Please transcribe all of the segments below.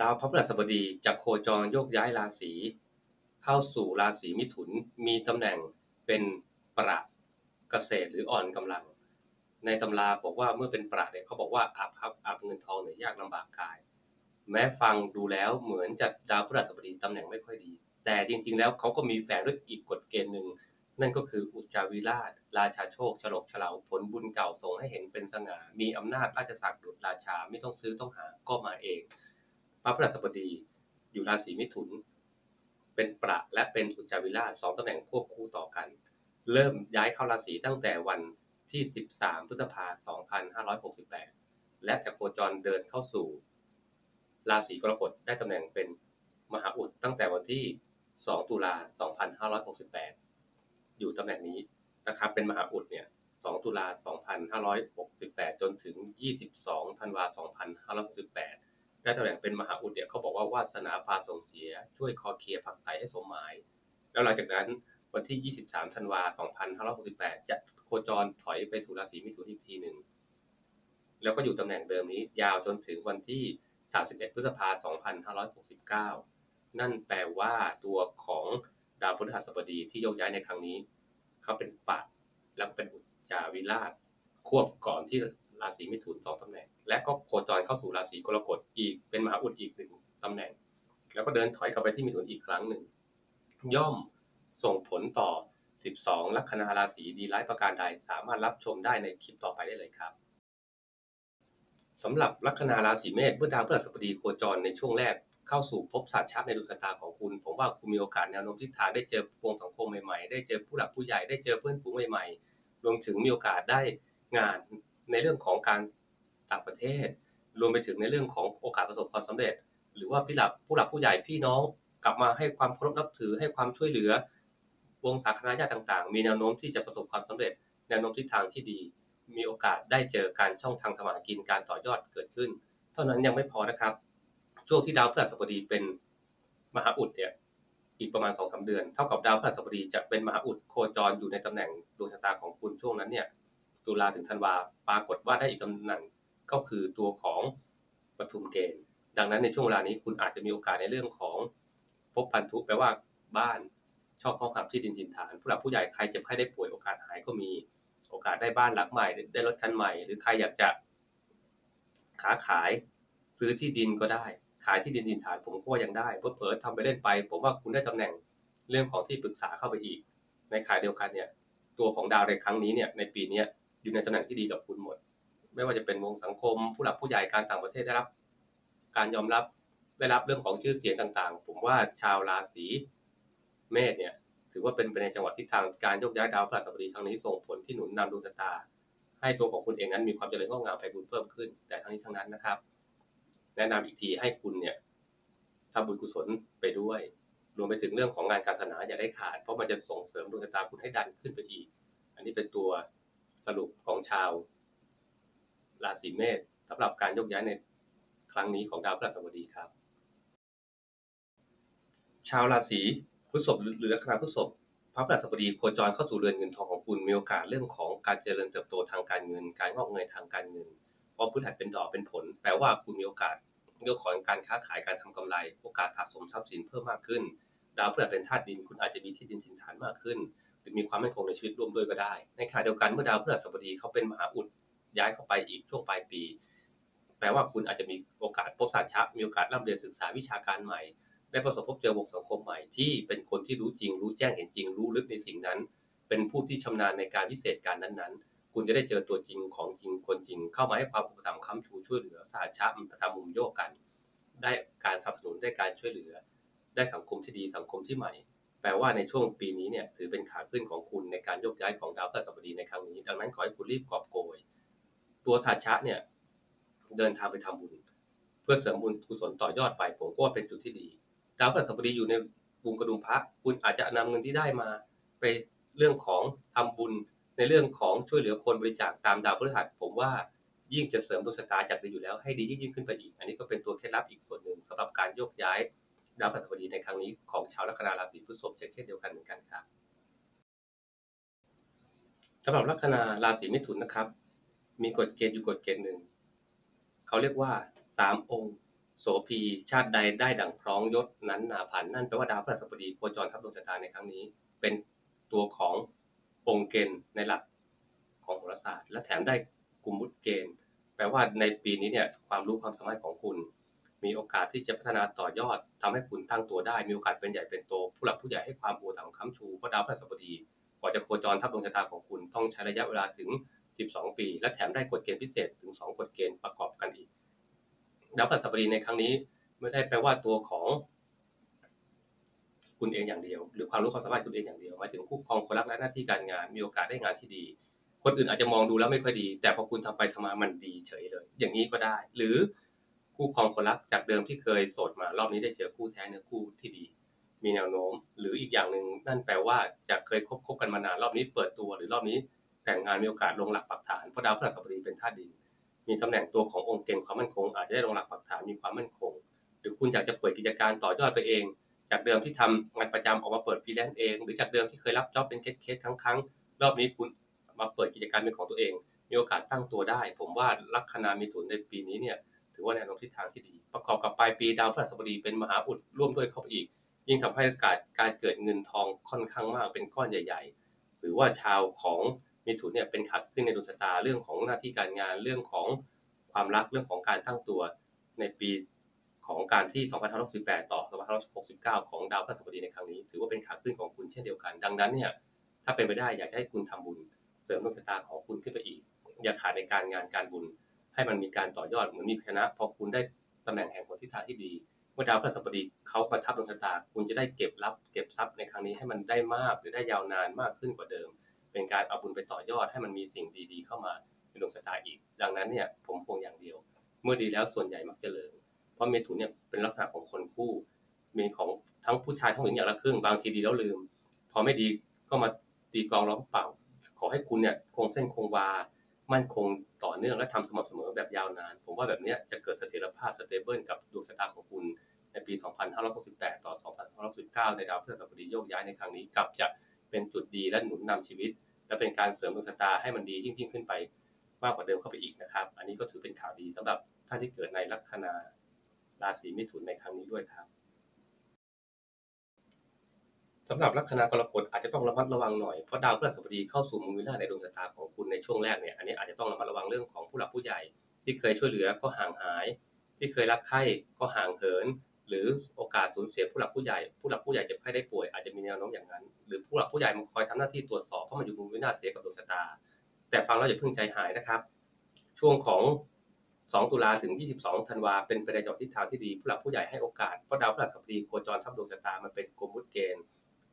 ดาวพระพฤหัสบดีจะโคจรโยกย้ายราศีเข้าสู่ราศีมิถุนมีตำแหน่งเป็นประเกษตรหรืออ่อนกำลัง ในตำราบอกว่าเมื่อเป็นประเนี่ยเขาบอกว่าอาภัพอาเงินทองเหนื่อยยากลำบากกาย แม้ฟังดูแล้วเหมือนจะดาวพฤหัสบดีตำแหน่งไม่ค่อยดี แต่จริงๆแล้วเขาก็มีแฝงด้วยอีกกฎเกณฑ์หนึ่งนั่นก็คืออุจจาวิราช ราชาโชคฉลกฉลาผลบุญเก่าส่งให้เห็นเป็นสง่ามีอำนาจราชศักดิ์ดุจราชาไม่ต้องซื้อต้องหาก็มาเอง พระพฤหัสบดีอยู่ราศีมิถุน เป็นประและเป็นอุจจาวิราชสองตำแหน่งควบคู่ต่อกัน เริ่มย้ายเข้าราศีตั้งแต่วันที่ 13 พฤษภาคม 2568 และจะโคจรเดินเข้าสู่ ราศีกรกฎได้ตำแหน่งเป็นมหาอุดตั้งแต่วันที่ 2 ตุลา 2568 อยู่ตำแหน่งนี้นะครับเป็นมหาอุดเนี่ย 2 ตุลา 2568 จนถึง 22 ธันวา 2568 ได้ตำแหน่งเป็นมหาอุดเนี่ยเขาบอกว่าวาสนาพาส่งเสีย ช่วยคอเคลียร์ผักใสให้สมหมาย แล้วหลังจากนั้นวันที่ 23 ธันวา2568 จะโคจรถอยไปสู่ราศีมิถุนอีกทีหนึ่ง แล้วก็อยู่ตำแหน่งเดิมนี้ยาวจนถึงวันที่ 31 พฤษภาคม2569 นั่นแปลว่าตัวของดาวพฤหัสบดีที่โยกย้ายในครั้งนี้ เขาเป็นปัดแล้วก็เป็นอุจจาวิราชควบก่อนที่ ราศีมิถุนสองตำแหน่ง และก็โคจรเข้าสู่ราศีกรกฎอีกเป็นมหาอุดอีกหนึ่งตำแหน่ง แล้วก็เดินถอยกลับไปที่มิถุนอีกครั้งหนึ่ง ย่อมส่งผลต่อ 12 ลัคนาราศีดีร้ายประการใดสามารถรับชมได้ในคลิปต่อไปได้เลยครับสำหรับลัคนาราศีเมษเมื่อดาวพฤหัสบดีโคจรในช่วงแรกเข้าสู่ภพศาสตร์ชักในดวงชะตาของคุณ ผมว่าคุณมีโอกาสแนวโน้มทิศทางได้เจอวงสังคมใหม่ๆ ได้เจอผู้หลักผู้ใหญ่ได้เจอเพื่อนฝูงใหม่ๆ รวมถึงมีโอกาสได้งาน ในเรื่องของการต่างประเทศ รวมไปถึงในเรื่องของโอกาสประสบความสำเร็จ หรือว่าพี่หลักผู้หลักผู้ใหญ่พี่น้องกลับมาให้ความเคารพนับถือให้ความช่วยเหลือ วงสาคณะญาติต่างๆ มีแนวโน้มที่จะประสบความสำเร็จ แนวโน้มทิศทางที่ดี มีโอกาสได้เจอการช่องทางทำมาหากินการต่อยอดเกิดขึ้น เท่านั้นยังไม่พอนะครับ ช่วงที่ดาวพฤหัสบดีเป็นมหาอุดเนี่ยอีกประมาณ2อสเดือน เท่ากับดาวพฤหัสบดีจะเป็นมหาอุดโคจรอยู่ในตำแหน่งดวงชะตาของคุณช่วงนั้นเนี่ย ตุลาถึงธันวาปรากฏว่าได้อีกตำแหน่งก็คือตัวของปทุมเกณฑ์ ดังนั้นในช่วงเวลานี้คุณอาจจะมีโอกาสในเรื่องของพบพันธุแปลว่าบ้านชอบห้องหับที่ดินถิ่นฐานผู้หลักผู้ใหญ่ใครเจ็บไข้ได้ป่วยโอกาสหายก็มีโอกาสได้บ้านหลังใหม่ได้รถคันใหม่ หรือใครอยากจะค้าขายซื้อที่ดินก็ได้ ขายที่ดินถิ่นฐานผมก็ว่ายังได้เพอเพอทำไปเล่นไป ผมว่าคุณได้ตำแหน่งเรื่องของที่ปรึกษาเข้าไปอีก ในขายเดียวกันเนี่ยตัวของดาวในครั้งนี้เนี่ยในปีนี้ อยู่ในตำแหน่งที่ดีกับคุณหมด ไม่ว่าจะเป็นวงสังคม ผู้หลักผู้ใหญ่การต่างประเทศได้รับ การยอมรับได้รับเรื่องของชื่อเสียงต่างๆ ผมว่าชาวราศีเมษเนี่ย ถือว่าเป็นไปในจังหวะทิศทางการยกย้ายดาวพฤหัสบดีครั้งนี้ส่งผลที่หนุนนำดวงชะตา ให้ตัวของคุณเองนั้นมีความเจริญงอกงามไปบุญเพิ่มขึ้น แต่ทั้งนี้ทั้งนั้นนะครับ แนะนำอีกทีให้คุณเนี่ยทำบุญกุศลไปด้วย รวมไปถึงเรื่องของงานการศาสนาอย่าได้ขาด เพราะมันจะส่งเสริมดวงชะตาคุณให้ดันขึ้นไปอีก อันนี้เป็นตัว สรุปของชาวราศีเมษสำหรับการยกย้ายในครั้งนี้ของดาวพฤหัสบดีครับ ชาวราศีพฤษภหรือลัคนาพฤษภพระพฤหัสบดีโคจรเข้าสู่เรือนเงินทองของคุณมีโอกาสเรื่องของการเจริญเติบโตทางการเงิน การงอกเงยทางการเงินเพราะพฤหัสเป็นดอกเป็นผล แปลว่าคุณมีโอกาสเรื่องของการค้าขายการทำกำไร โอกาสสะสมทรัพย์สินเพิ่มมากขึ้น ดาวพฤหัสเป็นธาตุดินคุณอาจจะมีที่ดินถิ่นฐานมากขึ้น มีความมั่นคงในชีวิตร่วมด้วยก็ได้ ในขณะเดียวกันเมื่อดาวพฤหัสบดีเขาเป็นมหาอุดย้ายเข้าไปอีกช่วงปลายปี แปลว่าคุณอาจจะมีโอกาสพบสารชักมีโอกาสร่ำเรียนศึกษาวิชาการใหม่ ได้ประสบพบเจอวงสังคมใหม่ที่เป็นคนที่รู้จริง รู้แจ้งเห็นจริง รู้ลึกในสิ่งนั้น เป็นผู้ที่ชำนาญในการพิเศษการนั้นๆคุณจะได้เจอตัวจริงของจริงคนจริง เข้ามาให้ความอุปถัมภ์ค้ำชูช่วยเหลือสาชะมันประทำมุมโยกกัน ได้การสนับสนุนได้การช่วยเหลือ ได้สังคมที่ดีสังคมที่ใหม่ แปลว่าในช่วงปีนี้เนี่ยถือเป็นขาขึ้นของคุณในการยกย้ายของดาวพฤหัสบดีในครั้งนี้ ดังนั้นขอให้คุณรีบกอบโกย ตัวสาชะเนี่ยเดินทางไปทำบุญ เพื่อเสริมบุญกุศลต่อยอดไป ผมก็ว่าเป็นจุดที่ดี ดาวพฤหัสบดีอยู่ในวงกระดุมพระคุณอาจจะนำเงินที่ได้มา ไปเรื่องของทำบุญในเรื่องของช่วยเหลือคนบริจาคตามดาวพฤหัสผมว่ายิ่งจะเสริมดวงชะตาจากดีอยู่แล้วให้ดียิ่งขึ้นไปอีก อันนี้ก็เป็นตัวเคล็ดลับอีกส่วนหนึ่งสำหรับการโยกย้าย ดาวพฤหัสบดีในครั้งนี้ของชาวลัคนาราศีพฤษภจะเช่นเดียวกันเหมือนกันครับสำหรับลัคนาราศีมิถุนนะครับ มีกฎเกณฑ์อยู่กฎเกณฑ์หนึ่งเขาเรียกว่าสามองค์โสภีชาติใดได้ดั่งพร้องยศนั้นนาพันนั่นแปลว่าดาวพฤหัสบดีโคจรทับดวงชะตาในครั้งนี้ เป็นตัวขององค์เกณฑ์ในหลักของโหราศาสตร์ และแถมได้กลุ่มมุดเกณฑ์ แปลว่าในปีนี้เนี่ยความรู้ความสามารถของคุณ มีโอกาสที่จะพัฒนาต่อยอดทำให้คุณตั้งตัวได้ มีโอกาสเป็นใหญ่เป็นโต ผู้หลักผู้ใหญ่ให้ความโอถังค้ำชูเพราะดาวพฤหัสบดีกว่าจะโคจรทับดวงชะตาของคุณต้องใช้ระยะเวลาถึง 12 ปี และแถมได้กฎเกณฑ์พิเศษถึง 2กฎเกณฑ์ประกอบกันอีกดาวพฤหัสบดีในครั้งนี้ไม่ได้แปลว่าตัวของ คุณเองอย่างเดียว หรือความรู้ความสามารถคุณเองอย่างเดียวหมายถึงคู่ครองคนรักและหน้าที่การงาน มีโอกาสได้งานที่ดี คนอื่นอาจจะมองดูแล้วไม่ค่อยดี แต่พอคุณทำไปทำมามันดีเฉยเลย อย่างนี้ก็ได้ หรือ คู่ครองคนรักจากเดิมที่เคยโสดมารอบนี้ได้เจอคู่แท้เนื้อคู่ที่ดี มีแนวโน้ม หรืออีกอย่างหนึ่งนั่นแปลว่าจากเคยคบคบกันมานานรอบนี้เปิดตัวหรือรอบนี้แต่งงานมีโอกาสลงหลักปักฐานเพราะดาวพฤหัสบดีเป็นธาตุดิน มีตำแหน่งตัวขององค์เกณฑ์ความมั่นคง อาจจะได้ลงหลักปักฐานมีความมั่นคง หรือคุณอยากจะเปิดกิจการต่อยอดไปเอง จากเดิมที่ทำงานประจำออกมาเปิดฟรีแลนซ์เอง หรือจากเดิมที่เคยรับจ็อบเป็นเคสเคสครั้งๆรอบนี้คุณมาเปิดกิจการเป็นของตัวเอง มีโอกาสตั้งตัวได้ ผมว่าลัคนามีถุนในปีนี้เนี่ย ถือว่าแนวโน้มทิศทางที่ดี ประกอบกับปลายปีดาวพฤหัสบดีเป็นมหาอุดร่วมด้วยเข้าไปอีก ยิ่งทำให้การการเกิดเงินทองค่อนข้างมากเป็นก้อนใหญ่ๆหรือว่าชาวของมีถุนเนี่ยเป็นขาขึ้นในดวงชะตาเรื่องของหน้าที่การงานเรื่องของความรักเรื่องของการตั้งตัวในปีของการที่ 2568 ต่อ 2569 ของดาวพฤหัสบดีในครั้งนี้ ถือว่าเป็นขาขึ้นของคุณเช่นเดียวกัน ดังนั้นเนี่ยถ้าเป็นไปได้อยากให้คุณทำบุญเสริมดวงชะตาของคุณขึ้นไปอีก อย่าขาดในการงานการบุญ ให้มันมีการต่อยอดเหมือนมีพชนะ พอคุณได้ตำแหน่งแห่งผลทิศทางที่ดี เมื่อดาวพฤหัสบดีเขาประทับดวงชะตา คุณจะได้เก็บรับเก็บทรัพย์ในครั้งนี้ให้มันได้มากหรือได้ยาวนานมากขึ้นกว่าเดิม เป็นการเอาบุญไปต่อยอดให้มันมีสิ่งดีๆ เข้ามาในดวงชะตาอีก ดังนั้นเนี่ยผมคงอย่างเดียว เมื่อดีแล้วส่วนใหญ่มักเจริญเพราะเมถุนเนี่ยเป็นลักษณะของคนคู่มีของทั้งผู้ชายทั้งหญิงอย่างละครึ่งบางทีดีแล้วลืม พอไม่ดีก็มาตีกองร้องเปล่า ขอให้คุณเนี่ยคงเส้นคงวา มั่นคงต่อเนื่องและทำสม่ำเสมอแบบยาวนาน ผมว่าแบบนี้จะเกิดเสถียรภาพสเตเบิลกับดวงชะตาของคุณในปี 2568 ต่อ 2519ในดาวพฤหัสบดีโยกย้ายในครั้งนี้กลับจะเป็นจุดดีและหนุนนำชีวิต และเป็นการเสริมดวงชะตาให้มันดียิ่งยิ่งขึ้นไปมากกว่าเดิมเข้าไปอีกนะครับ อันนี้ก็ถือเป็นข่าวดีสำหรับท่านที่เกิดในลัคนาราศีมิถุนในครั้งนี้ด้วยครับ สำหรับลัคนากรกฎอาจจะต้องระมัดระวังหน่อย เพราะดาวพฤหัสบดีเข้าสู่มุมวินาในดวงชะตาของคุณในช่วงแรกเนี่ยอันนี้อาจจะต้องระมัดระวังเรื่องของผู้หลักผู้ใหญ่ ที่เคยช่วยเหลือก็ห่างหาย ที่เคยรักใคร่ก็ห่างเหิน หรือโอกาสสูญเสียผู้หลักผู้ใหญ่ ผู้หลักผู้ใหญ่เจ็บไข้ได้ป่วยอาจจะมีแนวโน้มอย่างนั้น หรือผู้หลักผู้ใหญ่มาคอยทำหน้าที่ตรวจสอบเพราะมันอยู่มุมวินาเสียกับดวงชะตา แต่ฟังแล้วอย่าเพิ่งใจหายนะครับ ช่วงของ 2 ตุลาถึง 22 ธันวาเป็นไปในจอทิศทางที่ดีผู้หลักผู้ใหญ่ให้โอกาสเพราะดาวพฤหัสบดีโคจรทับดวงชะตามันเป็นกลมุดเกณฑ์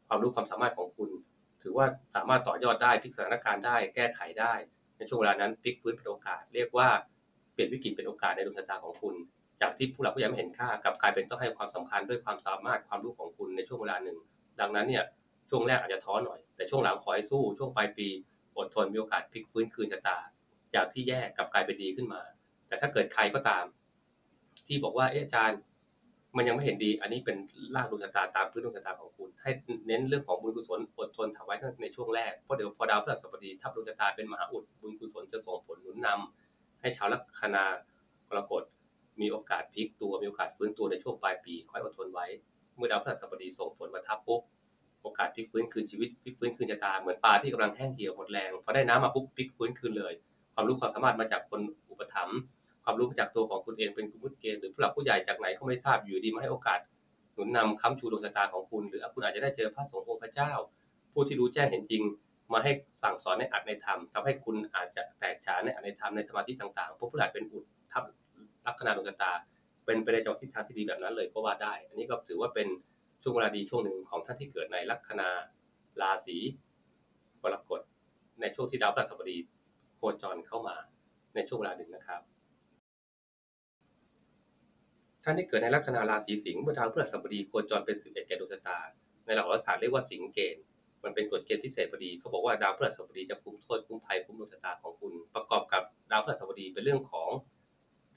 ความรู้ความสามารถของคุณ ถือว่าสามารถต่อยอดได้พลิกสถานการณ์ได้แก้ไขได้ ในช่วงเวลานั้นพลิกฟื้นเป็นโอกาส เรียกว่าเปลี่ยนวิกฤตเป็นโอกาสในดวงชะตาของคุณ จากที่ผู้หลักผู้ใหญ่ไม่เห็นค่ากลับกลายเป็นต้องให้ความสำคัญด้วยความสามารถความรู้ของคุณในช่วงเวลาหนึ่ง ดังนั้นเนี่ยช่วงแรกอาจจะท้อหน่อย แต่ช่วงหลังขอให้สู้ ช่วงปลายปีอดทนมีโอกาสพลิกฟื้นคืนชะตา จากที่แย่กลับกลายเป็นดีขึ้นมา แต่ถ้าเกิดใครก็ตาม ที่บอกว่าเอ๊ะอาจารย์ มันยังไม่เห็นดี อันนี้เป็นรากดวงชะตาตามพื้นดวงชะตาของคุณ ให้เน้นเรื่องของบุญกุศลอดทนทำไว้ตั้งในช่วงแรก เพราะเดี๋ยวพอดาวพฤหัสบดีทับดวงชะตาเป็นมหาอุดบุญกุศลจะส่งผลหนุนนำให้ชาวลัคนากรกฎมีโอกาสพลิกตัวมีโอกาสฟื้นตัวในช่วงปลายปีคอยอดทนไว้ เมื่อดาวพฤหัสบดีส่งผลมาทับปุ๊บโอกาสพลิกฟื้นคืนชีวิตพลิกฟื้นคืนชะตาเหมือนปลาที่กำลังแห้งเหี่ยวหมดแรงพอได้น้ำมาปุ๊บพลิกฟื้นคืนเลย ความรู้ความสามารถมาจากคนอุปถัมภ์ ความรู้มาจากตัวของคุณเองเป็นกุมุตเกณฑ์หรือผู้หลักผู้ใหญ่จากไหนก็ไม่ทราบอยู่ดีมาให้โอกาสหนุนนำค้ำชูดวงชะตาของคุณ หรือคุณอาจจะได้เจอพระสงฆ์องค์พระเจ้า ผู้ที่รู้แจ้งเห็นจริง มาให้สั่งสอนในอัตในธรรมทำให้คุณอาจจะแตกฉานในอัตในธรรมในสมาธิต่างๆเพราะผู้หลักเป็นอุดทับลัคนาดวงชะตา เป็นไปในจังหวะทิศทางที่ดีแบบนั้นเลยก็ว่าได้ อันนี้ก็ถือว่าเป็นช่วงเวลาดีช่วงหนึ่งของท่านที่เกิดในลัคนาราศีกรกฎในช่วงที่ดาวพฤหัสบดีโคจรเข้ามาในช่วงเวลาหนึ่งนะครับ ท่านที่เกิดในลัคนาราศีสิงห์เมื่อดาวพฤหัสบดีโคจรเป็น 11 แก่ดวงชะตา ในหลักโหราศาสตร์เรียกว่าสิงห์เกณฑ์ มันเป็นกฎเกณฑ์พิเศษพอดี เขาบอกว่าดาวพฤหัสบดีจะคุ้มโทษคุ้มภัยคุ้มดวงชะตาของคุณ ประกอบกับดาวพฤหัสบดีเป็นเรื่องของ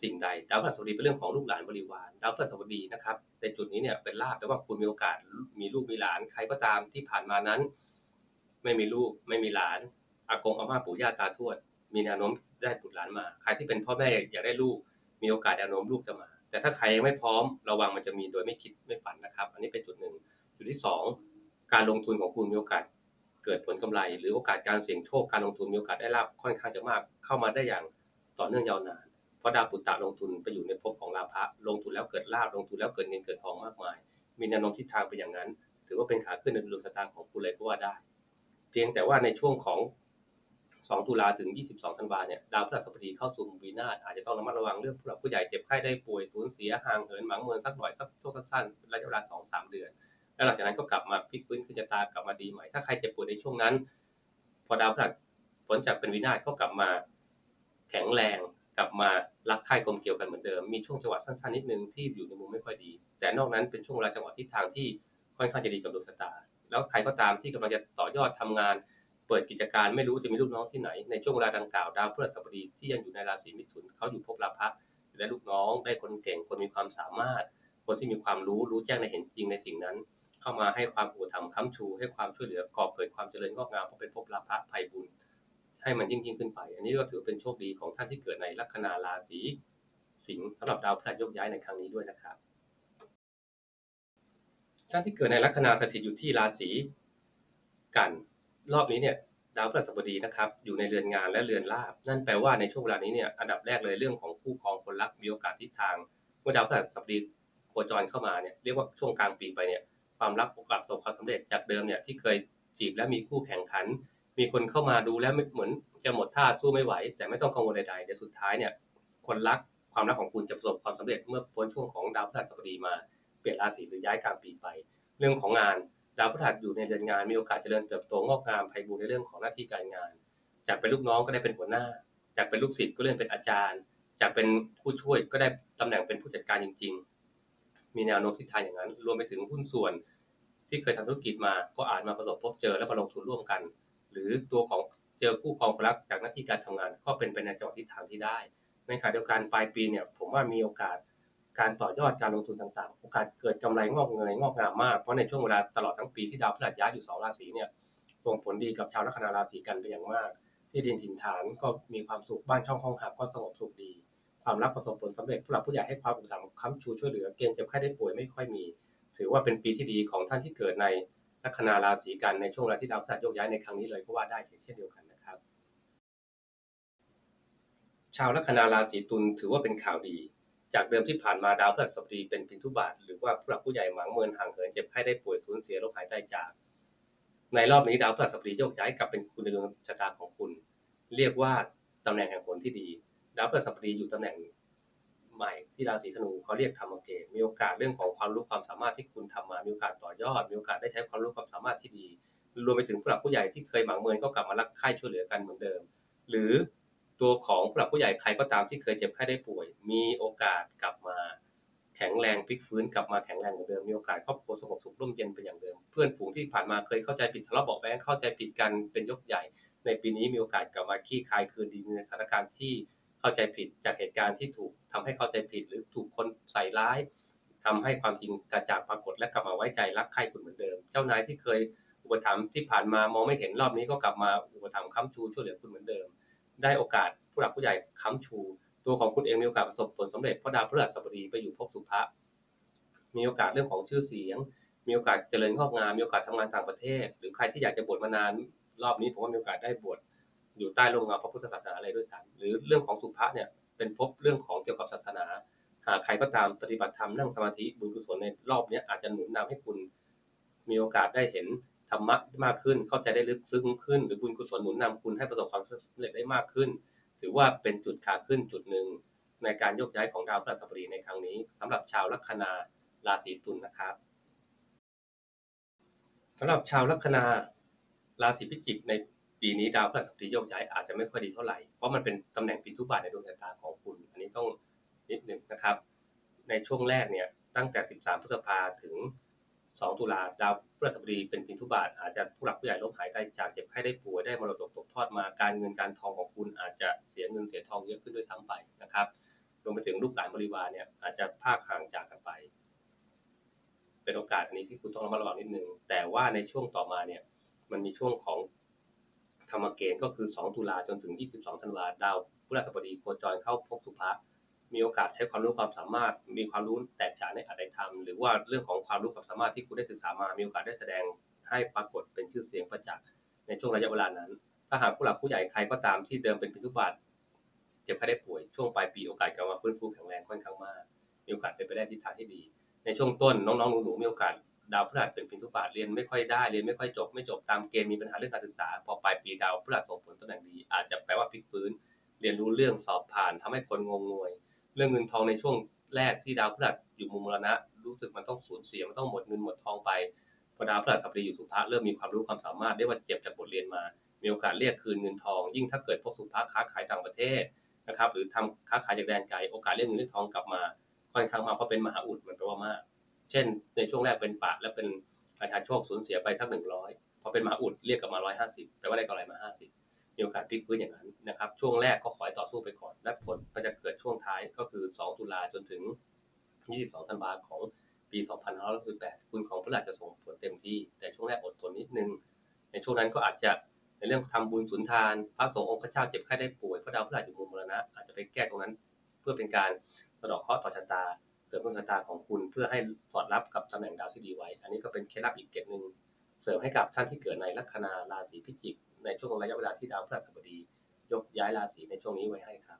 สิ่งใด ดาวพฤหัสบดีเป็นเรื่องของลูกหลานบริวาร ดาวพฤหัสบดีนะครับ ในจุดนี้เนี่ยเป็นลาภแปลว่าคุณมีโอกาสมีลูกมีหลาน ใครก็ตามที่ผ่านมานั้น ไม่มีลูกไม่มีหลาน อากงอาม่าปู่ย่าตาทวด มีแนวโน้มได้บุตรหลานมา ใครที่เป็นพ่อแม่อยากได้ลูก มีโอกาสแนวโน้มลูกจะมา แต่ถ้าใครยังไม่พร้อมระวังมันจะมีโดยไม่คิดไม่ฝันนะครับ อันนี้เป็นจุดหนึ่ง จุดที่สองการลงทุนของคุณมีโอกาสเกิดผลกำไร หรือโอกาสการเสี่ยงโชคการลงทุนมีโอกาสได้รับค่อนข้างจะมาก เข้ามาได้อย่างต่อเนื่องยาวนาน เพราะดาวปุตตะลงทุนไปอยู่ในภพของลาภะลงทุนแล้วเกิดลาบลงทุนแล้วเกิดเงินเกิดทองมากมาย มีแนวโน้มทิศทางเป็นอย่างนั้น ถือว่าเป็นขาขึ้นในดวงชะตาของคุณเลยก็ว่าได้ เพียงแต่ว่าในช่วงของ 2 ตุลาถึง 22 ธันวาเนี่ยดาวพฤหัสบดีเข้าสู่วีนาศอาจจะต้องระมัดระวังเรื่องผู้หลักผู้ใหญ่เจ็บไข้ได้ป่วยสูญเสียห่างเหินหมางเมินสักหน่อยสักช่วงสั้นๆระยะเวลา 2-3 เดือน แล้วหลังจากนั้นก็กลับมาพลิกฟื้นขึ้นชะตากลับมาดีใหม่ถ้าใครเจ็บป่วยในช่วงนั้น พอดาวพฤหัสผลจากเป็นวินาศก็กลับมาแข็งแรงกลับมารักใคร่กลมเกลียวกันเหมือนเดิม มีช่วงจังหวะสั้นๆนิดนึงที่อยู่ในมุมไม่ค่อยดี แต่นอกนั้นเป็นช่วงเวลาจังหวะทิศทางที่ค่อนข้างจะดีกับดวงชะตา แล้วใครก็ตามที่กำลังจะต่อยอดทำงาน เปิดกิจการไม่รู้จะมีลูกน้องที่ไหน ในช่วงเวลาดังกล่าวดาวพฤหัสบดีที่ยังอยู่ในราศีมิถุนเขาอยู่ภพลาภะจะได้ลูกน้อง ได้คนเก่งคนมีความสามารถ คนที่มีความรู้รู้แจ้งในเห็นจริงในสิ่งนั้น เข้ามาให้ความอุปถัมภ์ค้ำชู ให้ความช่วยเหลือก่อเกิดความเจริญงอกงามเพราะเป็นภพลาภะภัยบุญ ให้มันยิ่งยิ่งขึ้นไป อันนี้ก็ถือเป็นโชคดีของท่านที่เกิดในลัคนาราศีสิงห์สำหรับดาวพฤหัสยกย้ายในครั้งนี้ด้วยนะครับท่านที่เกิดในลัคนาสถิตอยู่ที่ราศีกัน รอบนี้เนี่ยดาวพฤหัสบดีนะครับอยู่ในเรือนงานและเรือนลาบ นั่นแปลว่าในช่วงเวลานี้เนี่ยอันดับแรกเลยเรื่องของคู่ครองคนรักมีโอกาสทิศทาง เมื่อดาวพฤหัสบดีโคจรเข้ามาเนี่ยเรียกว่าช่วงกลางปีไปเนี่ยความรักโอกาสประสบความสำเร็จจากเดิมเนี่ยที่เคยจีบและมีคู่แข่งขัน มีคนเข้ามาดูแล้วเหมือนจะหมดท่าสู้ไม่ไหว แต่ไม่ต้องกังวลใดๆเดี๋ยวสุดท้ายเนี่ยคนรักความรักของคุณจะประสบความสำเร็จเมื่อพ้นช่วงของดาวพฤหัสบดีมาเปลี่ยนราศีหรือย้ายกลางปีไป เรื่องของงาน ดาวพฤหัสอยู่ในเดือนงานมีโอกาสเจริญเติบโตงอกงามไพบูลในเรื่องของหน้าที่การงาน จากเป็นลูกน้องก็ได้เป็นหัวหน้า จากเป็นลูกศิษย์ก็เลื่อนเป็นอาจารย์ จากเป็นผู้ช่วยก็ได้ตำแหน่งเป็นผู้จัดการจริง ๆ มีแนวโน้มทิศทางอย่างนั้น รวมไปถึงหุ้นส่วน ที่เคยทำธุรกิจมาก็อาจมาประสบพบเจอและมาลงทุนร่วมกัน หรือตัวของเจอคู่ครองคนรักจากหน้าที่การทำงาน ก็เป็นไปในจังหวะทิศทางที่ได้ในขณะเดียวกันปลายปีเนี่ยผมว่ามีโอกาส การต่อยอดการลงทุนต่างๆ โอกาสเกิดกำไรงอกเงยงอกงามมาก เพราะในช่วงเวลาตลอดทั้งปีที่ดาวพฤหัสย้ายอยู่สองราศีเนี่ย ส่งผลดีกับชาวลัคนาราศีกันเป็นอย่างมาก ที่ดินถิ่นฐานก็มีความสุข บ้านช่องห้องหับก็สงบสุขดี ความรักประสบผลสำเร็จ ผู้หลักผู้ใหญ่ให้ความอุปถัมภ์ค้ำชูช่วยเหลือ เกณฑ์เจ็บไข้ได้ป่วยไม่ค่อยมี ถือว่าเป็นปีที่ดีของท่านที่เกิดในลัคนาราศีกันในช่วงเวลาที่ดาวพฤหัสโยกย้ายในครั้งนี้เลยก็ว่าได้เช่นเดียวกันนะครับ ชาวลัคนาราศีตุลถือว่าเป็นข่าวดี จากเดิมที่ผ่านมาดาวพฤหัสบดีเป็นพินทุบาท หรือว่าผู้หลักผู้ใหญ่หมางเมินห่างเหินเจ็บไข้ได้ป่วยสูญเสียโรคหายใจจาก ในรอบนี้ดาวพฤหัสบดีโยกย้ายกลับเป็นคุณในดวงชะตาของคุณ เรียกว่าตำแหน่งแห่งผลที่ดี ดาวพฤหัสบดีอยู่ตำแหน่งใหม่ที่ราศีธนูเขาเรียกธรรมเกตมีโอกาสเรื่องของความรู้ความสามารถที่คุณทำมา มีโอกาสต่อยอด มีโอกาสได้ใช้ความรู้ความสามารถที่ดี รวมไปถึงผู้หลักผู้ใหญ่ที่เคยหมางเมินก็กลับมารักใคร่ช่วยเหลือกันเหมือนเดิม หรือ ตัวของผู้หลักผู้ใหญ่ใครก็ตามที่เคยเจ็บไข้ได้ป่วย มีโอกาสกลับมาแข็งแรงพลิกฟื้นกลับมาแข็งแรงเหมือนเดิมมีโอกาสครอบครัวสงบสุขร่มเย็นเป็นอย่างเดิม เพื่อนฝูงที่ผ่านมาเคยเข้าใจผิดทะเลาะเบาะแว้งเข้าใจผิดกันเป็นยกใหญ่ ในปีนี้มีโอกาสกลับมาคลี่คายคืนดีในสถานการณ์ที่เข้าใจผิดจากเหตุการณ์ที่ถูกทำให้เข้าใจผิด หรือถูกคนใส่ร้ายทำให้ความจริงกระจ่างปรากฏและกลับมาไว้ใจรักใคร่คุณเหมือนเดิม เจ้านายที่เคยอุปถัมภ์ที่ผ่านมามองไม่เห็นรอบนี้ก็กลับมาอุปถัมภ์ค้ำชูช่วยเหลือคุณเหมือนเดิม ได้โอกาสผู้หลักผู้ใหญ่ค้ำชู ตัวของคุณเองมีโอกาสประสบผลสำเร็จเพราะดาวพฤหัสบดีไปอยู่ภพสุภะมีโอกาสเรื่องของชื่อเสียง มีโอกาสเจริญงอกงามมีโอกาสทำงานต่างประเทศ หรือใครที่อยากจะบวชมานานรอบนี้ผมว่ามีโอกาสได้บวชอยู่ใต้ร่มเงาพระพุทธศาสนาอะไรด้วยซ้ำหรือเรื่องของสุภะเนี่ยเป็นภพเรื่องของเกี่ยวกับศาสนา หากใครก็ตามปฏิบัติธรรมนั่งสมาธิบุญกุศลในรอบนี้อาจจะหนุนนำให้คุณมีโอกาสได้เห็น ธรรมะมากขึ้น เข้าใจได้ลึกซึ้งขึ้น หรือบุญกุศลหนุนนำคุณให้ประสบความสำเร็จได้มากขึ้น ถือว่าเป็นจุดขาขึ้นจุดหนึ่งในการโยกย้ายของดาวพฤหัสบดีในครั้งนี้สำหรับชาวลัคนาราศีตุลนะครับสำหรับชาวลัคนาราศีพิจิกในปีนี้ดาวพฤหัสบดีโยกย้ายอาจจะไม่ค่อยดีเท่าไหร่ เพราะมันเป็นตำแหน่งปีทุบาทในดวงชะตาของคุณ อันนี้ต้องนิดหนึ่งนะครับ ในช่วงแรกเนี่ยตั้งแต่ 13 พฤษภาถึง 2 ตุลาดาวพฤหัสบดีเป็นพินทุบาท อาจจะผู้หลักผู้ใหญ่ล้มหายตายจากเจ็บไข้ได้ป่วยได้มรดกตกทอดมาการเงินการทองของคุณอาจจะเสียเงินเสียทองเยอะขึ้นด้วยซ้ำไปนะครับรวมไปถึงลูกหลานบริวารเนี่ยอาจจะพากห่างจากกันไป เป็นโอกาสอันนี้ที่คุณต้องระมัดระวังนิดนึงแต่ว่าในช่วงต่อมาเนี่ยมันมีช่วงของธรรมเกณฑ์ก็คือ 2 ตุลาจนถึง 22 ธันวาดาวพฤหัสบดีโคจรเข้าภพสุภะ มีโอกาสใช้ความรู้ความสามารถ มีความรู้แตกฉานในอัตธรรม หรือว่าเรื่องของความรู้ความสามารถที่คุณได้ศึกษามา มีโอกาสได้แสดงให้ปรากฏเป็นชื่อเสียงประจักษ์ในช่วงระยะเวลานั้น ถ้าหากผู้หลักผู้ใหญ่ใครก็ตามที่เดิมเป็นพิทุบาทเจ็บไข้ได้ป่วยช่วงปลายปีโอกาสกลับมาฟื้นฟูแข็งแรงค่อนข้างมาก มีโอกาสเป็นไปได้ทิศทางที่ดี ในช่วงต้นน้องๆหนูๆมีโอกาสดาวพฤหัสเป็นพิทุบาทเรียนไม่ค่อยได้เรียนไม่ค่อยจบไม่จบตามเกณฑ์มีปัญหาเรื่องการศึกษา พอปลายปีดาวพฤหัสส่งผลตำแหน่งดีอาจจะแปลว่าพลิกฟื้น เรียนรู้เรื่องสอบผ่านทำให้คนงงงวย เรื่องเงินทองในช่วงแรกที่ดาวพฤหัสอยู่มุมมรณะ รู้สึกมันต้องสูญเสียมันต้องหมดเงินหมดทองไปพอดาวพฤหัสสัปดีอยู่สุภะเริ่มมีความรู้ความสามารถได้ว่าเจ็บจากบทเรียนมา มีโอกาสเรียกคืนเงินทอง ยิ่งถ้าเกิดพบสุภะค้าขายต่างประเทศนะครับหรือทำค้าขายจากแดนไกลโอกาสเรียกเงินเรียกทองกลับมาค่อนข้างมากเพราะเป็นมหาอุดมันแปลว่ามาก เช่น ในช่วงแรกเป็นปะและเป็นประชาโชคสูญเสียไปสักหนึ่งร้อยพอเป็นมหาอุดเรียกกลับมาร้อยห้าสิบแปลว่าได้กำไรมาห้าสิบ มีโอกาสพลิกฟื้นอย่างนั้นนะครับ ช่วงแรกก็ขอให้ต่อสู้ไปก่อน และผลมันจะเกิดช่วงท้ายก็คือ 2 ตุลาจนถึง 22 ธันวาของปี 2568คุณของพฤหัสจะส่งผลเต็มที่ แต่ช่วงแรกอดทนนิดนึง ในช่วงนั้นก็อาจจะในเรื่องทำบุญสุนทาน พระสงฆ์องค์เจ้าเจ็บไข้ได้ป่วยพระดาวพฤหัสอยู่มุมมรณะอาจจะไปแก้ตรงนั้นเพื่อเป็นการสะดอกเคราะห์ต่อชะตาเสริมดวงชะตาของคุณเพื่อให้สอดรับกับตำแหน่งดาวที่ดีไว้ อันนี้ก็เป็นเคล็ดลับอีกเกตหนึ่งเสริมให้กับท่านที่เกิดในลัคนาราศีพิจิก ในช่วงระยะเวลาที่ดาวพฤหัสบดี ยกย้ายราศีในช่วงนี้ไว้ให้ครับ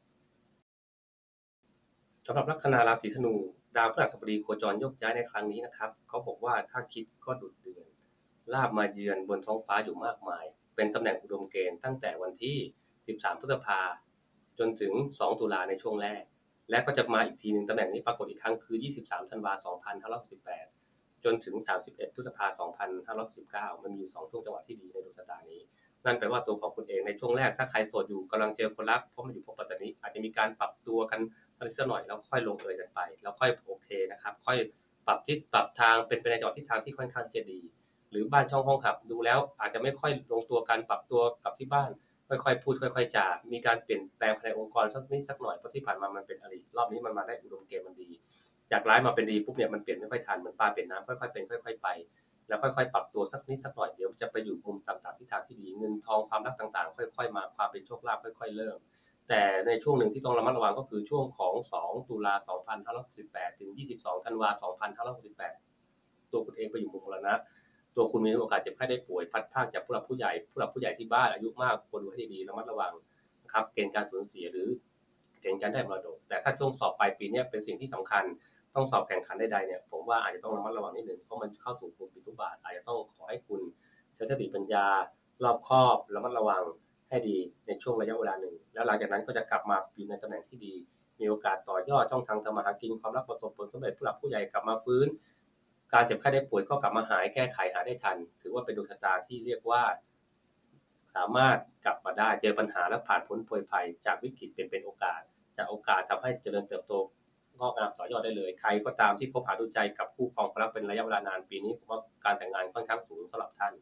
สำหรับลัคนาราศีธนู ดาวพฤหัสบดีโคจรยกย้ายในครั้งนี้นะครับเขาบอกว่าถ้าคิดก็ดุดเดือนลาบมาเยือนบนท้องฟ้าอยู่มากมาย เป็นตำแหน่งอุดมเกณฑ์ตั้งแต่วันที่ 13 พฤษภาจนถึง 2 ตุลาในช่วงแรก และก็จะมาอีกทีหนึ่งตำแหน่งนี้ปรากฏอีกครั้งคือ 23 ธันวาคม 2568จนถึง 31 พฤษภาคม 2569มันมี 2 ช่วงจังหวะที่ดีในดวงชะตานี้ นั่นแปลว่าตัวของคุณเองในช่วงแรกถ้าใครโสดอยู่กำลังเจอคนรักเพราะมันอยู่พบปัตตานีอาจจะมีการปรับตัวกันอะไรสักหน่อยแล้วค่อยลงเอยกันไป แล้วค่อยโอเคนะครับ ค่อยปรับทิศปรับทางเป็นไปในจังหวะทิศทางที่ค่อนข้างจะดี หรือบ้านช่องห้องขับ ดูแล้วอาจจะไม่ค่อยลงตัวการปรับตัวกับที่บ้าน ค่อยๆ พูดค่อย ๆจามีการเปลี่ยนแปลงภายในองค์กรสักนิดสักหน่อยเพราะที่ผ่านมามันเป็นอริรอบนี้มันมาได้อุดมเกณฑ์มันดีจากร้ายมาเป็นดีปุ๊บเนี่ยมันเปลี่ยนไม่ค่อยทันเหมือนปลาเปลี่ยนน้ำค่อยๆเป็นค่อย ๆ ไป แล้วค่อยๆ ปรับตัวสักนิดสักหน่อยเดี๋ยวจะไปอยู่มุมต่างๆที่ทางที่ดีเงินทองความรักต่างๆ ค่อย ๆ มาความเป็นโชคลาภค่อย ๆ เริ่ม แต่ในช่วงหนึ่งที่ต้องระมัดระวังก็คือช่วงของ 2 ตุลา 2568 ถึง 22 ธันวา 2568 ตัวคุณเองไปอยู่มุมมรณะ ตัวคุณมีโอกาสเจ็บไข้ได้ป่วยพัดพากจากผู้หลักผู้ใหญ่ผู้หลักผู้ใหญ่ที่บ้านอายุมากควรดูให้ดีระมัดระวังนะครับเกณฑ์การสูญเสียหรือเกณฑ์การได้มรดก แต่ถ้าช่วงสอบปลายปีนี้เป็นสิ่งที่สำคัญ ต้องสอบแข่งขันใดๆเนี่ยผมว่าอาจจะต้องระมัดระวังนิดนึงเพราะมันเข้าสู่ปุ่มปิทุบาท อาจจะต้องขอให้คุณใช้สติปัญญารอบคอบระมัดระวังให้ดีในช่วงระยะเวลาหนึ่ง แล้วหลังจากนั้นก็จะกลับมาอยู่ในตำแหน่งที่ดี มีโอกาสต่อยอดช่องทางทำมาหากินความรักประสบผลสำเร็จผู้หลักผู้ใหญ่กลับมาฟื้น การเจ็บไข้ได้ป่วยก็กลับมาหายแก้ไขหาได้ทัน ถือว่าเป็นดวงชะตาที่เรียกว่า สามารถกลับมาได้เจอปัญหาและผ่านพ้นโพยภัย จากวิกฤตเป็นเป็นโอกาส จากโอกาสทำให้เจริญเติบโต งอกงามต่อยอดได้เลย ใครก็ตามที่คบหาดูใจกับคู่ครองคนรักเป็นระยะเวลานานปีนี้ผมว่าการแต่งงานค่อนข้างสูงสำหรับท่าน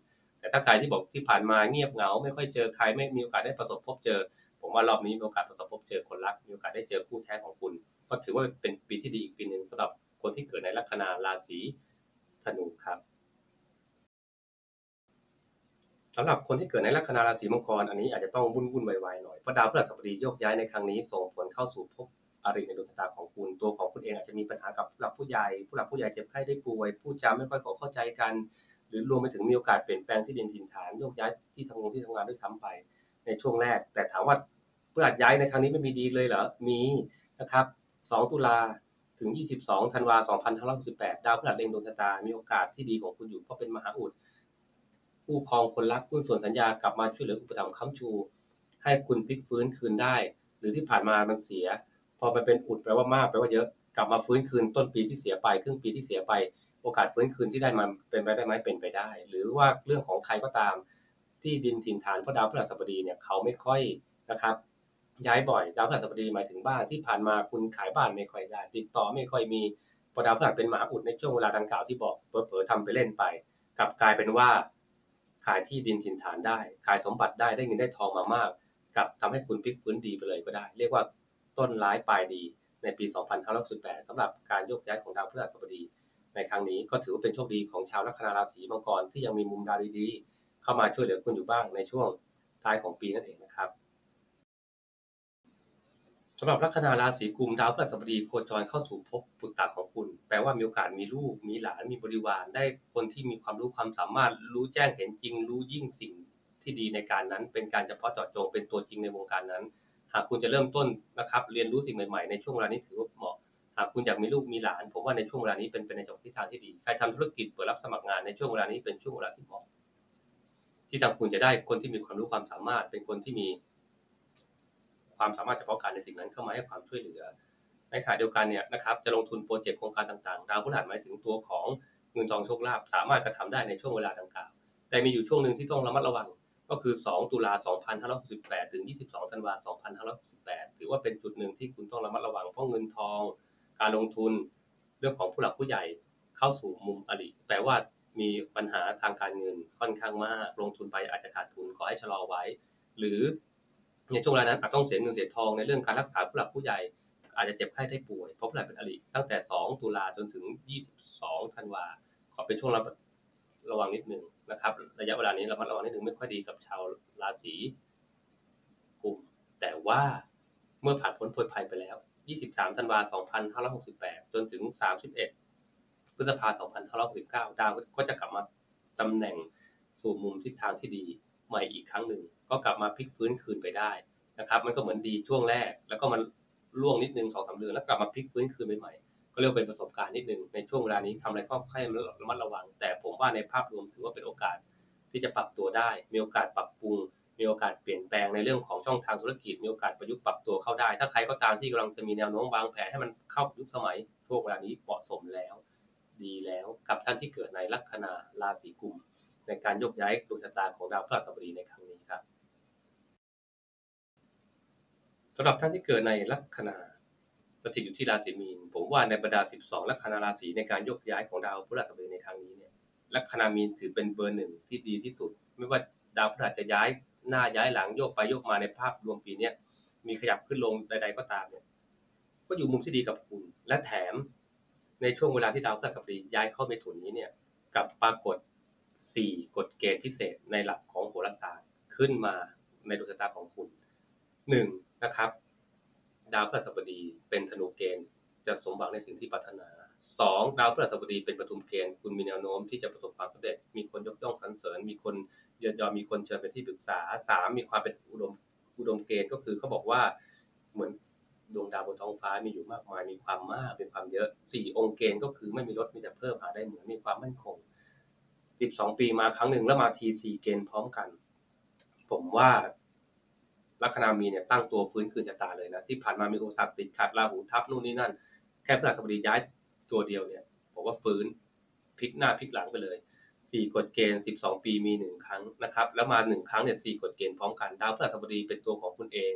แต่ถ้าใครที่บอกที่ผ่านมาเงียบเหงา ไม่ค่อยเจอใครไม่มีโอกาสได้ประสบพบเจอ ผมว่ารอบนี้มีโอกาสประสบพบเจอคนรักมีโอกาสได้เจอคู่แท้ของคุณ ก็ถือว่าเป็นปีที่ดีอีกปีหนึ่งสำหรับคนที่เกิดในลัคนาราศีธนูครับสำหรับคนที่เกิดในลัคนาราศีมังกรอันนี้อาจจะต้องวุ่นวุ่นวายๆหน่อยเพราะดาวพฤหัสบดีโยกย้ายในครั้งนี้ส่งผลเข้าสู่ภพ อริในดวงชะตาของคุณ ตัวของคุณเองอาจจะมีปัญหากับผู้หลักผู้ใหญ่ ผู้หลักผู้ใหญ่เจ็บไข้ได้ป่วยพูดจาไม่ค่อยเข้าใจกัน หรือรวมไปถึงมีโอกาสเปลี่ยนแปลงที่ดินถิ่นฐานโยกย้ายที่ทำงานที่ทำงานด้วยซ้ำไปในช่วงแรก แต่ถามว่าพฤหัสย้ายในครั้งนี้ไม่มีดีเลยเหรอมีนะครับ 2 ตุลาถึง 22 ธันวา2568 ดาวพฤหัสเล็งดวงชะตา มีโอกาสที่ดีของคุณอยู่ เพราะเป็นมหาอุด คู่ครองคนรักหุ้นส่วนสัญญากลับมาช่วยเหลืออุปถัมภ์ค้ำชู ให้คุณพลิกฟื้นคืนได้ หรือที่ผ่านมามันเสีย พอไปเป็นอุดแปลว่ามากแปลว่าเยอะกลับมาฟื้นคืนต้นปีที่เสียไป ครึ่งปีที่เสียไป โอกาสฟื้นคืนที่ได้มาเป็นไปได้ไหมเป็นไปได้ หรือว่าเรื่องของใครก็ตาม ที่ดินถิ่นฐานเพราะดาวพฤหัสบดีเนี่ยเขาไม่ค่อยนะครับย้ายบ่อยดาวพฤหัสบดีหมายถึงบ้านที่ผ่านมาคุณขายบ้านไม่ค่อยได้ ติดต่อไม่ค่อยมีพอดาวพฤหัสเป็นหมาอุดในช่วงเวลาดังกล่าวที่บอกเผลอๆทำไปเล่นไป กลับกลายเป็นว่า ขายที่ดินถิ่นฐานได้ ขายสมบัติได้ได้เงินได้ทองมามาก กับทำให้คุณพลิกฟื้นดีไปเลยก็ได้ เรียกว่า ต้นร้ายปลายดีในปี 2518สำหรับการโยกย้ายของดาวพฤหัสบดี ในครั้งนี้ก็ถือว่าเป็นโชคดีของชาวลัคนาราศีมังกรที่ยังมีมุมดาวดีๆเข้ามาช่วยเหลือคุณอยู่บ้างในช่วงท้ายของปีนั่นเองนะครับสำหรับลัคนาราศีกุมดาวพฤหัสบดีโคจรเข้าสู่ภพปุตตะของคุณ แปลว่ามีโอกาสมีลูก มีหลานมีบริวาร ได้คนที่มีความรู้ความสามารถรู้แจ้งเห็นจริง รู้ยิ่งสิ่งที่ดีในการนั้น เป็นการเฉพาะเจาะจงเป็นตัวจริงในวงการนั้น หากคุณจะเริ่มต้นนะครับเรียนรู้สิ่งใหม่ๆในช่วงเวลานี้ถือว่าเหมาะหากคุณอยากมีลูกมีหลาน ผมว่าในช่วงเวลานี้เป็นเป็นในจังหวะทิศทางที่ดีใครทำธุรกิจเปิดรับสมัครงานในช่วงเวลานี้เป็นช่วงเวลาที่เหมาะที่ทางคุณจะได้คนที่มีความรู้ความสามารถ เป็นคนที่มี ความสามารถเฉพาะการในสิ่งนั้นเข้ามาให้ความช่วยเหลือ ในขณะเดียวกันเนี่ยนะครับจะลงทุนโปรเจกต์โครงการต่างๆดาวพฤหัสหมายถึงตัวของเงินทองโชคลาภสามารถกระทำได้ในช่วงเวลาดังกล่าวแต่มีอยู่ช่วงหนึ่งที่ต้องระมัดระวัง ก็คือ 2 ตุลา 2568 ถึง 22 ธันวา 2568 ถือว่าเป็นจุดหนึ่งที่คุณต้องระมัดระวังเพราะเงินทอง การลงทุน เรื่องของผู้หลักผู้ใหญ่เข้าสู่มุมอริแปลว่ามีปัญหาทางการเงินค่อนข้างมาก ลงทุนไปอาจจะขาดทุนขอให้ชะลอไว้ หรือในช่วงเวลานั้นอาจต้องเสียเงินเสียทองในเรื่องการรักษาผู้หลักผู้ใหญ่ อาจจะเจ็บไข้ได้ป่วย เพราะผู้หลักเป็นอริตั้งแต่ 2 ตุลาจนถึง 22 ธันวาขอเป็นช่วงระระวังนิดหนึ่ง นะครับ ระยะเวลานี้ระมัดระวังนิดนึงไม่ค่อยดีกับชาวราศีกุม แต่ว่าเมื่อผ่านพ้นโพยภัยไปแล้ว 23 ธันวาคม 2568 จนถึง 31 พฤษภาคม 2569 ดาวก็จะกลับมาตำแหน่งสู่มุมทิศทางที่ดีใหม่อีกครั้งหนึ่ง ก็กลับมาพลิกฟื้นคืนไปได้นะครับ มันก็เหมือนดีช่วงแรก แล้วก็มันล่วงนิดนึงสองสามเดือนแล้วกลับมาพลิกฟื้นคืนไปใหม่ ก็เรียกเป็นประสบการณ์นิดนึงในช่วงเวลานี้ทำอะไรก็ค่อยระมัดระวัง แต่ผมว่าในภาพรวมถือว่าเป็นโอกาสที่จะปรับตัวได้ มีโอกาสปรับปรุง มีโอกาสเปลี่ยนแปลงในเรื่องของช่องทางธุรกิจ มีโอกาสประยุกต์ปรับตัวเข้าได้ ถ้าใครก็ตามที่กำลังจะมีแนวโน้มวางแผนให้มันเข้ายุคสมัยช่วงเวลานี้เหมาะสมแล้ว ดีแล้วกับท่านที่เกิดในลัคนาราศีกุม ในการยกย้ายดวงชะตาของดาวพฤหัสบดีในครั้งนี้ครับสำหรับท่านที่เกิดในลัคนา สถิตอยู่ที่ราศีมีน ผมว่าในบรรดา 12 ลัคนาราศีในการยกย้ายของดาวพฤหัสบดีในครั้งนี้เนี่ยลัคนามีนถือเป็นเบอร์หนึ่งที่ดีที่สุด ไม่ว่าดาวพฤหัสจะย้ายหน้าย้ายหลังโยกไปโยกมาในภาพรวมปีนี้มีขยับขึ้นลงใด ๆก็ตามเนี่ยก็อยู่มุมที่ดีกับคุณ และแถมในช่วงเวลาที่ดาวพฤหัสบดีย้ายเข้าเมถุนนี้เนี่ยกับปรากฏ 4 กฎเกณฑ์พิเศษในหลักของโหราศาสตร์ขึ้นมาในดวงชะตาของคุณ 1. นะครับ ดาวพฤหัสบดีเป็นธนูเกณฑ์จะสมหวังในสิ่งที่ปรารถนา 2. ดาวพฤหัสบดีเป็นปฐุมเกณฑ์คุณมีแนวโน้มที่จะประสบความสำเร็จ มีคนยกย่องสรรเสริญ มีคนเยินยอมมีคนเชิญเป็นที่ปรึกษา 3. มีความเป็นอุดมอุดมเกณฑ์ก็คือเขาบอกว่าเหมือนดวงดาวบนท้องฟ้ามีอยู่มากมาย มีความมากมีความเยอะ 4 องค์เกณฑ์ก็คือไม่มีลดมีแต่เพิ่มหาได้เหมือนมีความมั่นคง 12 ปีมาครั้งหนึ่งแล้วมาทีสี่เกณฑ์พร้อมกัน ผมว่า ลัคนามีเนี่ยตั้งตัวฟื้นคืนชะตาเลยนะที่ผ่านมามีอุปสรรคติดขัดราหูทับนู่นนี่นั่น แค่พฤหัสบดีย้ายตัวเดียวเนี่ยผมว่าฟื้นพลิกหน้าพลิกหลังไปเลยสี่กฎเกณฑ์ 12 ปีมีหนึ่งครั้งนะครับ แล้วมาหนึ่งครั้งเนี่ยสี่กฎเกณฑ์พร้อมกัน ดาวพฤหัสบดีเป็นตัวของคุณเอง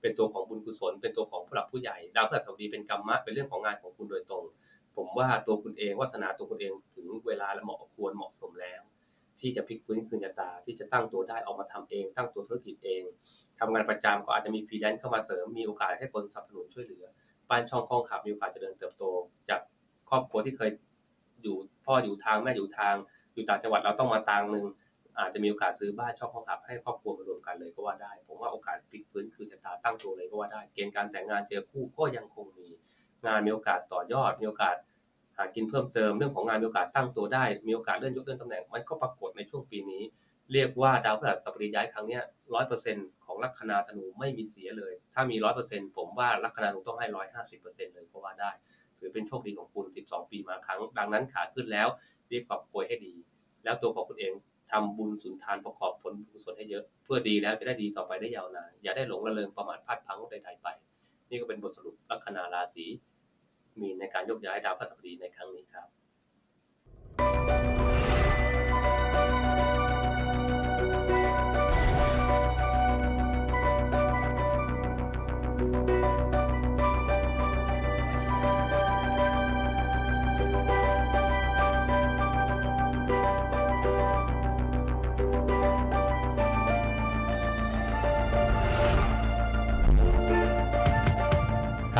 เป็นตัวของบุญกุศล เป็นตัวของผู้หลักผู้ใหญ่ ดาวพฤหัสบดีเป็นกรรมะ เป็นเรื่องของงานของคุณโดยตรง ผมว่าตัวคุณเองวาสนาตัวคุณเองถึงเวลาและเหมาะควรเหมาะสมแล้ว ที่จะพลิกฟื้นคืนชะตาที่จะตั้งตัวได้ออกมาทำเอง ตั้งตัวธุรกิจเองทำงานประจำก็อาจจะมีฟรีแลนซ์เข้ามาเสริมมีโอกาสให้คนสนับสนุนช่วยเหลือบ้านช่องคล่องขับมีโอกาสเจริญเติบโต จากครอบครัวที่เคยอยู่พ่ออยู่ทางแม่อยู่ทาง อยู่ต่างจังหวัดเราต้องมาต่างหนึ่งอาจจะมีโอกาสซื้อบ้านช่องคล่องขับให้ครอบครัวมารวมกันเลยก็ว่าได้ ผมว่าโอกาสพลิกฟื้นคืนชะตาตั้งตัวเลยก็ว่าได้ เกณฑ์การแต่งงานเจอคู่ก็ยังคงมีงานมีโอกาสต่อยอดมีโอกาส หากินเพิ่มเติมเรื่องของงานมีโอกาสตั้งตัวได้ มีโอกาสเลื่อนยศเลื่อนตำแหน่งมันก็ปรากฏในช่วงปีนี้ เรียกว่าดาวพฤหัสบดีย้ายครั้งนี้ร้อยเปอร์เซ็นต์ของลัคนาธนูไม่มีเสียเลย ถ้ามีร้อยเปอร์เซ็นต์ผมว่าลัคนาธนูต้องให้ร้อยห้าสิบเปอร์เซ็นต์เลยก็ว่าได้ ถือเป็นโชคดีของคุณ12ปีมาครั้ง ดังนั้นขาขึ้นแล้วรีบกอบโกยให้ดี แล้วตัวของคุณเองทำบุญสุนทานประกอบผลบุญกุศลให้เยอะ เพื่อดีแล้วจะได้ดีต่อไปได้ยาวนานอย่าได้หลงระเริงประมาทพลาดพลั้งใดๆไป นี่ก็เป็นบทสรุปลัคนาราศี มีในการยกย้ายดาวพฤหัสบดีในครั้งนี้ครับ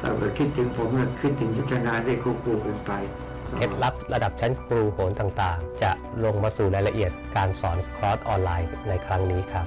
ถ้าเกิดคิดถึงผมก็คิดถึงยุทธนาได้ควบคู่กันไปเคล็ดลับระดับชั้นครูโหนต่างๆ จะลงมาสู่รายละเอียดการสอนคอร์สออนไลน์ในครั้งนี้ครับ